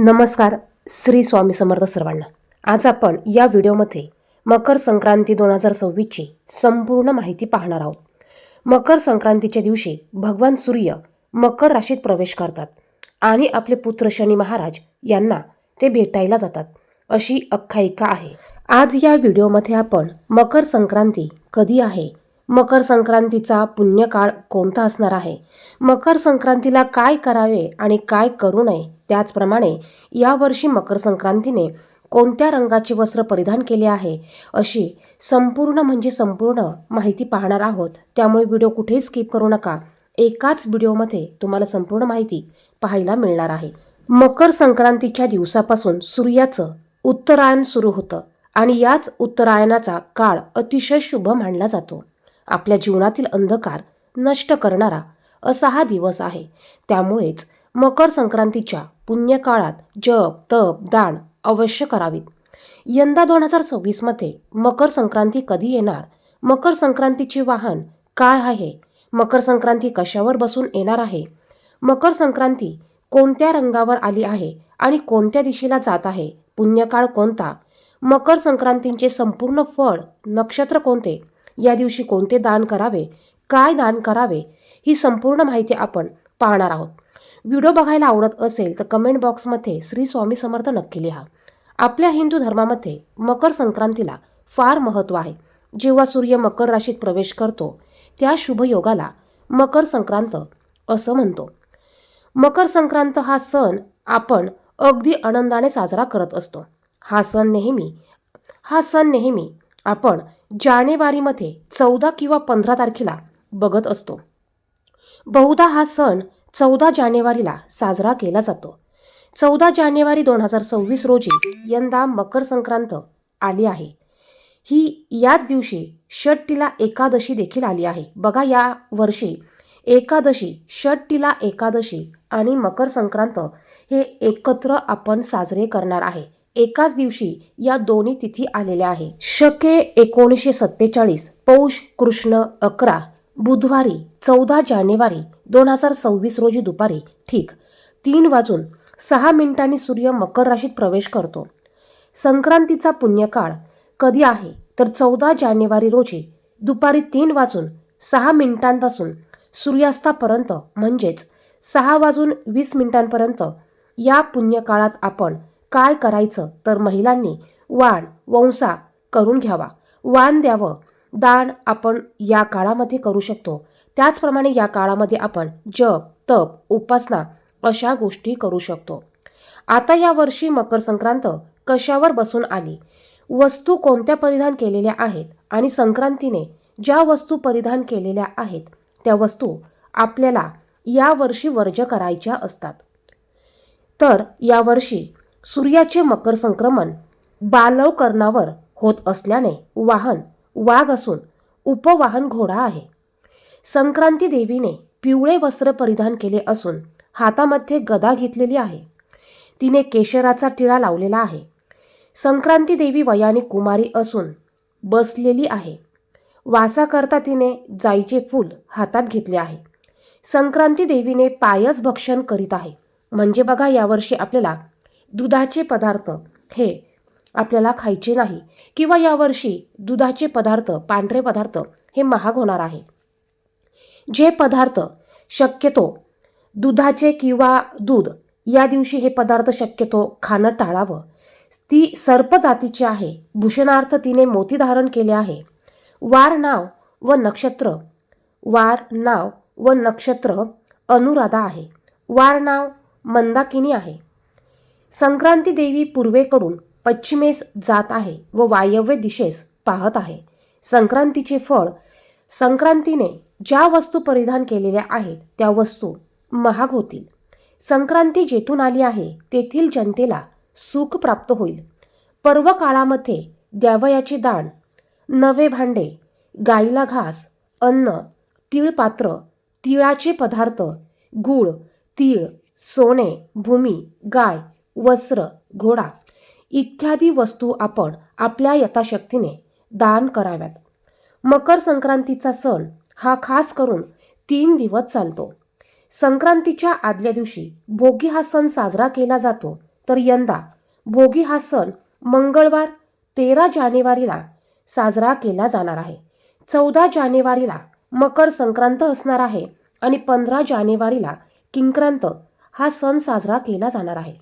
नमस्कार श्री स्वामी समर्थ सर्वांना. आज आपण या व्हिडिओमध्ये मकर संक्रांती दोन हजार सव्वीसची संपूर्ण माहिती पाहणार आहोत. मकर संक्रांतीच्या दिवशी भगवान सूर्य मकर राशीत प्रवेश करतात आणि आपले पुत्र शनी महाराज यांना ते भेटायला जातात. अशी आख्यायिका आहे. आज या व्हिडिओमध्ये आपण मकर संक्रांती कधी आहे? मकर संक्रांतीचा पुण्यकाळ कोणता असणार आहे? मकर संक्रांतीला काय करावे आणि काय करू नये? त्याचप्रमाणे यावर्षी मकर संक्रांतीने कोणत्या रंगाचे वस्त्र परिधान केले आहे अशी संपूर्ण म्हणजे संपूर्ण माहिती पाहणार आहोत. त्यामुळे व्हिडिओ कुठेही स्किप करू नका. एकाच व्हिडिओमध्ये तुम्हाला संपूर्ण माहिती पाहायला मिळणार आहे. मकर संक्रांतीच्या दिवसापासून सूर्याचं उत्तरायण सुरू होतं आणि याच उत्तरायणाचा काळ अतिशय शुभ मानला जातो. आपल्या जीवनातील अंधकार नष्ट करणारा असा हा दिवस आहे. त्यामुळेच मकर संक्रांतीच्या पुण्यकाळात जप तप दान अवश्य करावीत. यंदा दोन हजार सव्वीसमध्ये मकर संक्रांती कधी येणार? मकर संक्रांतीचे वाहन काय आहे? मकर संक्रांती कशावर बसून येणार आहे? मकर संक्रांती कोणत्या रंगावर आली आहे आणि कोणत्या दिशेला जात आहे? पुण्यकाळ कोणता? मकर संक्रांतींचे संपूर्ण फळ नक्षत्र कोणते? या दिवशी कोणते दान करावे? काय दान करावे? ही संपूर्ण माहिती आपण पाहणार आहोत. व्हिडिओ बघायला आवडत असेल तर कमेंट बॉक्समध्ये श्री स्वामी समर्थ नक्की लिहा. आपल्या हिंदू धर्मामध्ये मकर संक्रांतीला फार महत्त्व आहे. जेव्हा सूर्य मकर राशीत प्रवेश करतो त्या शुभयोगाला मकर संक्रांत असं म्हणतो. मकर संक्रांत हा सण आपण अगदी आनंदाने साजरा करत असतो. हा सण नेहमी हा सण नेहमी आपण जानेवारीमध्ये चौदा किंवा पंधरा तारखेला बघत असतो. बहुधा हा सण चौदा जानेवारीला साजरा केला जातो. चौदा जानेवारी दोन हजार सव्वीस रोजी यंदा मकर संक्रांत आली आहे. ही याच दिवशी षटटीला एकादशी देखील आली आहे. बघा या वर्षी एकादशी षटटीला एकादशी आणि मकर संक्रांत हे एकत्र आपण साजरे करणार आहे. एकाच दिवशी या दोन्ही तिथी आलेल्या आहे. शके एकोणीसशे सत्तेचाळीस पौष कृष्ण अकरा बुधवारी चौदा जानेवारी दोन हजार सव्वीस रोजी दुपारी ठीक तीन वाजून सहा मिनिटांनी सूर्य मकर राशीत प्रवेश करतो. संक्रांतीचा पुण्यकाळ कधी आहे? तर चौदा जानेवारी रोजी दुपारी तीन वाजून सहा मिनिटांपासून सूर्यास्तापर्यंत म्हणजेच सहा वाजून वीस मिनिटांपर्यंत या पुण्यकाळात आपण काय करायचं तर महिलांनी वाण वंसा करून घ्यावा. वाण द्यावं. दान आपण या काळामध्ये करू शकतो. त्याचप्रमाणे या काळामध्ये आपण जप तप उपासना अशा गोष्टी करू शकतो. आता या वर्षी मकर संक्रांत कशावर बसून आली? वस्तू कोणत्या परिधान केलेल्या आहेत आणि संक्रांतीने ज्या वस्तू परिधान केलेल्या आहेत त्या वस्तू आपल्याला यावर्षी वर्ज्य वर्ज करायच्या असतात. तर यावर्षी सूर्याचे मकर संक्रमण बालवकरणावर होत असल्याने वाहन वाघ असून उपवाहन घोडा आहे. संक्रांती देवीने पिवळे वस्त्र परिधान केले असून हातामध्ये गदा घेतलेली आहे. तिने केशराचा टिळा लावलेला आहे. संक्रांती देवी वयाने कुमारी असून बसलेली आहे. वासाकरता तिने जाईचे फूल हातात घेतले आहे. संक्रांती देवीने पायस भक्षण करीत आहे. म्हणजे बघा यावर्षी आपल्याला दुधाचे पदार्थ हे आपल्याला खायचे नाही किंवा यावर्षी दुधाचे पदार्थ पांढरे पदार्थ हे महाग होणार आहे. जे पदार्थ शक्यतो दुधाचे किंवा दूध या दिवशी हे पदार्थ शक्यतो खाणं टाळावं. ती सर्प जातीची आहे. भूषणार्थ तिने मोती धारण केले आहे. वार नाव व नक्षत्र. वार नाव व नक्षत्र अनुराधा आहे. वार नाव मंदाकिनी आहे. संक्रांती देवी पूर्वेकडून पश्चिमेस जात आहे व वायव्य दिशेस पाहत आहे. संक्रांतीचे फळ संक्रांतीने ज्या वस्तू परिधान केलेल्या आहेत त्या वस्तू महाग होतील. संक्रांती जेथून आली आहे तेथील जनतेला सुख प्राप्त होईल. पर्व काळामध्ये द्यावयाचे दान नवे भांडे गाईला घास अन्न तिळपात्र तिळाचे पदार्थ गूळ तीळ सोने भूमी गाय वस्त्र घोडा इत्यादी वस्तू आपण आपल्या यथाशक्तीने दान कराव्यात. मकर संक्रांतीचा सण हा खास करून तीन दिवस चालतो. संक्रांतीच्या आदल्या दिवशी भोगी हा सण साजरा केला जातो. तर यंदा भोगी हा सण मंगळवार तेरा जानेवारीला साजरा केला जाणार आहे. चौदा जानेवारीला मकर संक्रांत असणार आहे आणि पंधरा जानेवारीला किंक्रांत हा सण साजरा केला जाणार आहे.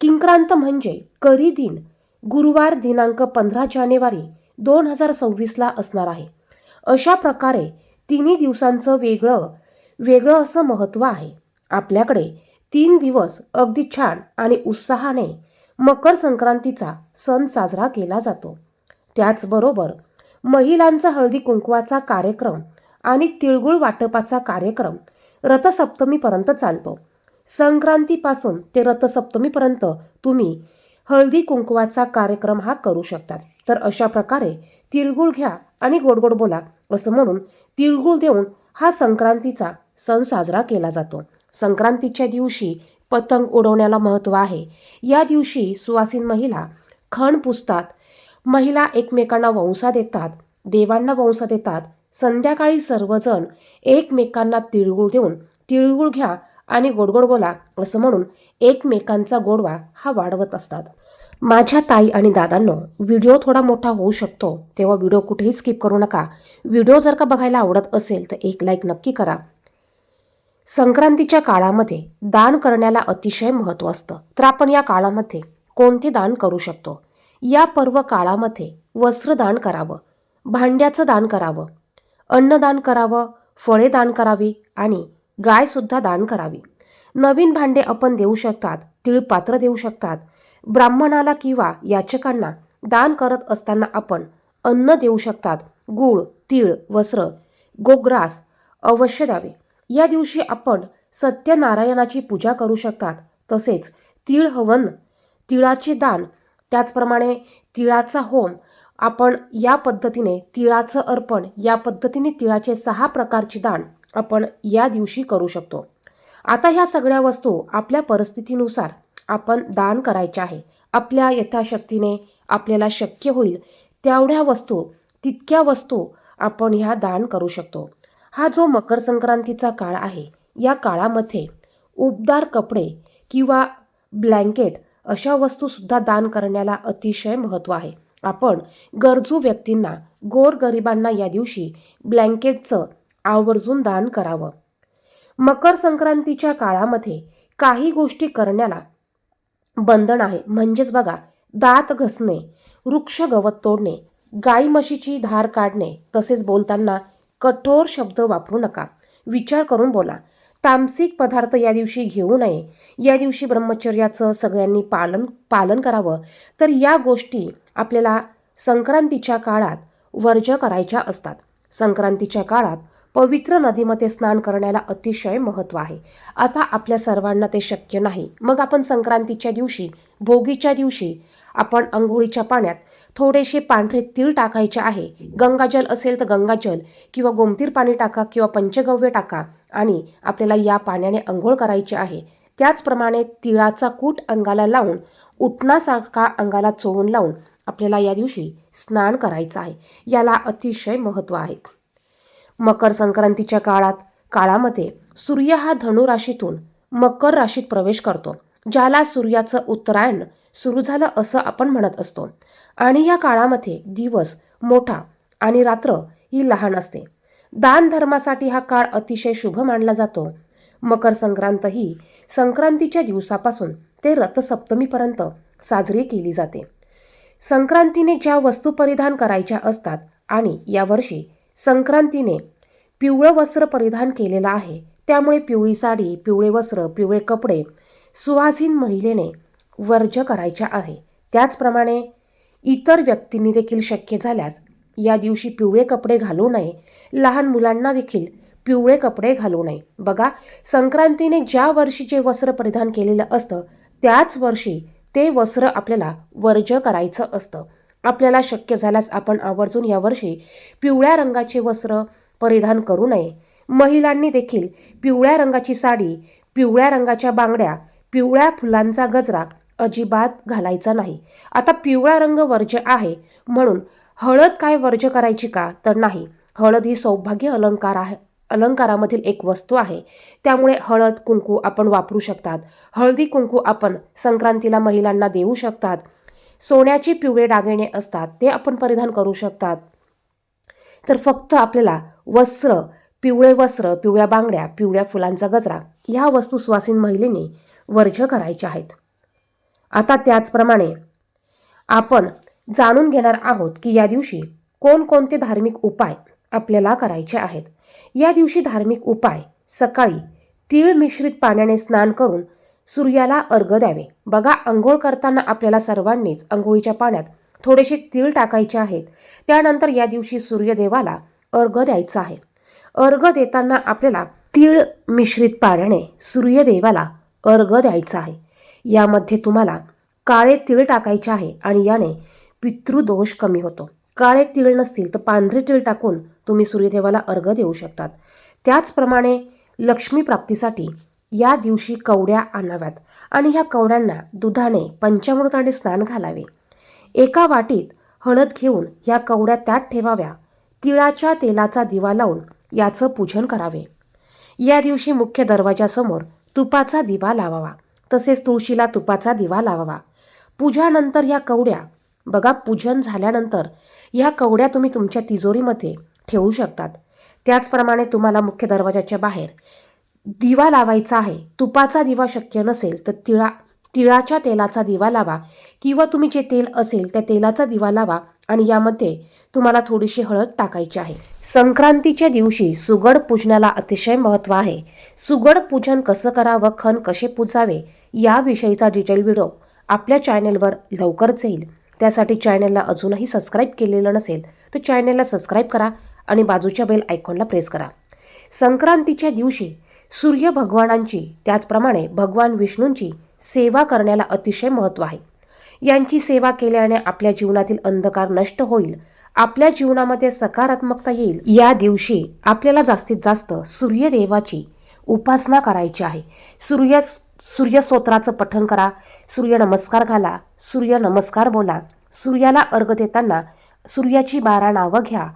किंक्रांत म्हणजे करी दिन गुरुवार दिनांक पंधरा जानेवारी दोन हजार सव्वीसला असणार आहे. अशा प्रकारे तिन्ही दिवसांचं वेगळं वेगळं असं महत्त्व आहे. आपल्याकडे तीन दिवस अगदी छान आणि उत्साहाने मकर संक्रांतीचा सण साजरा केला जातो. त्याचबरोबर महिलांचा हळदी कुंकवाचा कार्यक्रम आणि तिळगुळ वाटपाचा कार्यक्रम रथसप्तमीपर्यंत चालतो. संक्रांतीपासून ते रथसप्तमीपर्यंत तुम्ही हळदी कुंकवाचा कार्यक्रम हा करू शकतात. तर अशा प्रकारे तिळगुळ घ्या आणि गोड गोड बोला असं म्हणून तिळगुळ देऊन हा संक्रांतीचा सण साजरा केला जातो. संक्रांतीच्या दिवशी पतंग उडवण्याला महत्त्व आहे. या दिवशी सुवासीन महिला खण पुसतात. महिला एकमेकांना वंसा देतात देवांना वंसा देतात. संध्याकाळी सर्वजण एकमेकांना तिळगुळ देऊन तिळगुळ घ्या आणि गोडगोड बोला असं म्हणून एकमेकांचा गोडवा हा वाढवत असतात. माझ्या ताई आणि दादांनो व्हिडिओ थोडा मोठा होऊ शकतो तेव्हा व्हिडिओ कुठेही स्किप करू नका. व्हिडिओ जर का बघायला आवडत असेल तर एक लाईक नक्की करा. संक्रांतीच्या काळामध्ये दान करण्याला अतिशय महत्त्व असतं तर आपण या काळामध्ये कोणते दान करू शकतो? या पर्व काळामध्ये वस्त्रदान करावं भांड्याचं दान करावं अन्नदान करावं फळे दान करावी आणि गायसुद्धा दान करावी. नवीन भांडे आपण देऊ शकतात तिळपात्र देऊ शकतात ब्राह्मणाला किंवा याचकांना दान करत असताना आपण अन्न देऊ शकतात. गूळ तीळ वस्त्र गोग्रास अवश्य द्यावे. या दिवशी आपण सत्यनारायणाची पूजा करू शकतात. तसेच तीळ हवन तिळाचे दान त्याचप्रमाणे तिळाचा होम आपण या पद्धतीने तिळाचं अर्पण या पद्धतीने तिळाचे सहा प्रकारचे दान आपण या दिवशी करू शकतो. आता ह्या सगळ्या वस्तू आपल्या परिस्थितीनुसार आपण दान करायच्या आहे. आपल्या यथाशक्तीने आपल्याला शक्य होईल. तेवढ्या वस्तू तितक्या वस्तू आपण ह्या दान करू शकतो. हा जो मकर संक्रांतीचा काळ आहे या काळामध्ये उबदार कपडे किंवा ब्लँकेट अशा वस्तूसुद्धा दान करण्याला अतिशय महत्त्व आहे. आपण गरजू व्यक्तींना गोरगरिबांना या दिवशी ब्लँकेटचं आवर्जून दान करावं. मकर संक्रांतीच्या काळामध्ये काही गोष्टी करण्याला बंधन आहे. म्हणजेच बघा दात घसणे वृक्ष गवत तोडणे गाई म्हशीची धार काढणे तसेच बोलताना कठोर शब्द वापरू नका. विचार करून बोला. तामसिक पदार्थ या दिवशी घेऊ नये. या दिवशी ब्रह्मचर्याचं सगळ्यांनी पालन पालन करावं. तर या गोष्टी आपल्याला संक्रांतीच्या काळात वर्ज्य करायच्या असतात. संक्रांतीच्या काळात पवित्र नदीमध्ये स्नान करण्याला अतिशय महत्त्व आहे. आता आपल्या सर्वांना ते शक्य नाही. मग आपण संक्रांतीच्या दिवशी भोगीच्या दिवशी आपण आंघोळीच्या पाण्यात थोडेसे पांढरे तीळ टाकायचे आहे. गंगाजल असेल तर गंगाजल किंवा गोमतीर पाणी टाका किंवा पंचगव्य टाका आणि आपल्याला या पाण्याने अंघोळ करायची आहे. त्याचप्रमाणे तिळाचा कूट अंगाला लावून उठणासारखा अंगाला चोळून लावून आपल्याला या दिवशी स्नान करायचं आहे. याला अतिशय महत्त्व आहे. मकर संक्रांतीच्या काळात काळामध्ये सूर्य हा धनु राशीतून मकर राशीत प्रवेश करतो ज्याला सूर्याचं उत्तरायण सुरू झालं असं आपण म्हणत असतो. आणि या काळामध्ये दिवस मोठा आणि रात्र ही लहान असते. दान धर्मासाठी हा काळ अतिशय शुभ मानला जातो. मकर संक्रांत ही संक्रांतीच्या दिवसापासून ते रथसप्तमीपर्यंत साजरी केली जाते. संक्रांतीने ज्या वस्तू परिधान करायच्या असतात आणि यावर्षी संक्रांतीने पिवळं वस्त्र परिधान केलेलं आहे. त्यामुळे पिवळी साडी पिवळे वस्त्र पिवळे कपडे सुवासीन महिलेने वर्ज करायच्या आहे. त्याचप्रमाणे इतर व्यक्तींनी देखील शक्य झाल्यास या दिवशी पिवळे कपडे घालू नये. लहान मुलांना देखील पिवळे कपडे घालू नये. बघा संक्रांतीने ज्या वर्षी जे वस्त्र परिधान केलेलं असतं त्याच वर्षी ते वस्त्र आपल्याला वर्ज करायचं असतं. आपल्याला शक्य झाल्यास आपण आवर्जून यावर्षी पिवळ्या रंगाचे वस्त्र परिधान करू नये. महिलांनी देखील पिवळ्या रंगाची साडी पिवळ्या रंगाच्या बांगड्या पिवळ्या फुलांचा गजरा अजिबात घालायचा नाही. आता पिवळा रंग वर्ज्य आहे म्हणून हळद काय वर्ज्य करायची का तर नाही. हळद ही सौभाग्य अलंकार आहे अलंकारामधील एक वस्तू आहे. त्यामुळे हळद कुंकू आपण वापरू शकतात. हळदी कुंकू आपण संक्रांतीला महिलांना देऊ शकतात. सोन्याचे पिवळे दागिने असतात ते आपण परिधान करू शकतात. तर फक्त आपल्याला वस्त्र पिवळे वस्त्र पिवळ्या बांगड्या पिवळ्या फुलांचा गजरा ह्या वस्तू सुवासीन महिलेने वर्ज्य करायच्या आहेत. आता त्याचप्रमाणे आपण जाणून घेणार आहोत की या दिवशी कोणकोणते धार्मिक उपाय आपल्याला करायचे आहेत. या दिवशी धार्मिक उपाय सकाळी तीळ मिश्रित पाण्याने स्नान करून सूर्याला अर्घ द्यावे. बघा आंघोळ करताना आपल्याला सर्वांनीच आंघोळीच्या पाण्यात थोडेसे तीळ टाकायचे आहेत. त्यानंतर या दिवशी सूर्यदेवाला अर्घ द्यायचा आहे. अर्घ देताना आपल्याला तीळ मिश्रित पाण्याने सूर्यदेवाला अर्घ द्यायचा आहे. यामध्ये तुम्हाला काळे तीळ टाकायचे आहे आणि याने पितृदोष कमी होतो. काळे तीळ नसतील तर पांढरे तीळ टाकून तुम्ही सूर्यदेवाला अर्घ देऊ शकतात. त्याचप्रमाणे लक्ष्मी प्राप्तीसाठी या दिवशी कवड्या आणाव्यात आणि ह्या कवड्यांना दुधाने पंचामृताने स्नान घालावे. एका वाटीत हळद घेऊन ह्या कवड्या त्यात ठेवाव्या. तिळाच्या तेलाचा दिवा लावून याचं पूजन करावे. या दिवशी मुख्य दरवाजासमोर तुपाचा दिवा लावावा. तसेच तुळशीला तुपाचा दिवा लावावा. पूजानंतर ह्या कवड्या बघा पूजन झाल्यानंतर ह्या कवड्या तुम्ही तुमच्या तिजोरीमध्ये ठेवू शकतात. त्याचप्रमाणे तुम्हाला मुख्य दरवाजाच्या बाहेर दिवा लावायचा आहे. तुपाचा दिवा शक्य नसेल तर तिळा तिळाच्या तेलाचा दिवा लावा किंवा तुम्ही जे तेल असेल त्या तेलाचा दिवा लावा आणि यामध्ये तुम्हाला थोडीशी हळद टाकायची आहे. संक्रांतीच्या दिवशी सुगड पूजनाला अतिशय महत्त्व आहे. सुगड पूजन कसं करावं खण कसे पूजावे याविषयीचा डिटेल व्हिडिओ आपल्या चॅनेलवर लवकरच येईल त्यासाठी चॅनेलला अजूनही सबस्क्राईब केलेलं नसेल तर चॅनेलला सबस्क्राईब करा आणि बाजूच्या बेल आयकॉनला प्रेस करा. संक्रांतीच्या दिवशी सूर्य भगवानांची त्याचप्रमाणे भगवान विष्णूंची सेवा करण्याला अतिशय महत्त्व आहे. यांची सेवा केल्याने आपल्या जीवनातील अंधकार नष्ट होईल आपल्या जीवनामध्ये सकारात्मकता येईल. या दिवशी आपल्याला जास्तीत जास्त सूर्यदेवाची उपासना करायची आहे. सूर्य सूर्यस्तोत्राचं पठण करा सूर्य नमस्कार घाला सूर्य नमस्कार बोला सूर्याला अर्घ देताना सूर्याची बारा नावं घ्या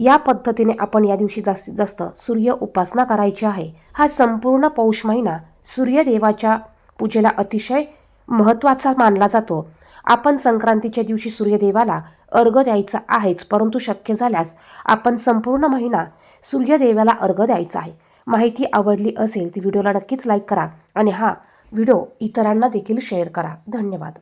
या पद्धतीने आपण या दिवशी जास्तीत जास्त सूर्य उपासना करायची आहे. हा संपूर्ण पौष महिना सूर्यदेवाच्या पूजेला अतिशय महत्त्वाचा मानला जातो. आपण संक्रांतीच्या दिवशी सूर्यदेवाला अर्घ द्यायचा आहेच परंतु शक्य झाल्यास आपण संपूर्ण महिना सूर्यदेवाला अर्घ द्यायचा आहे. माहिती आवडली असेल ती व्हिडिओला नक्कीच लाईक करा आणि हा व्हिडिओ इतरांना देखील शेअर करा. धन्यवाद.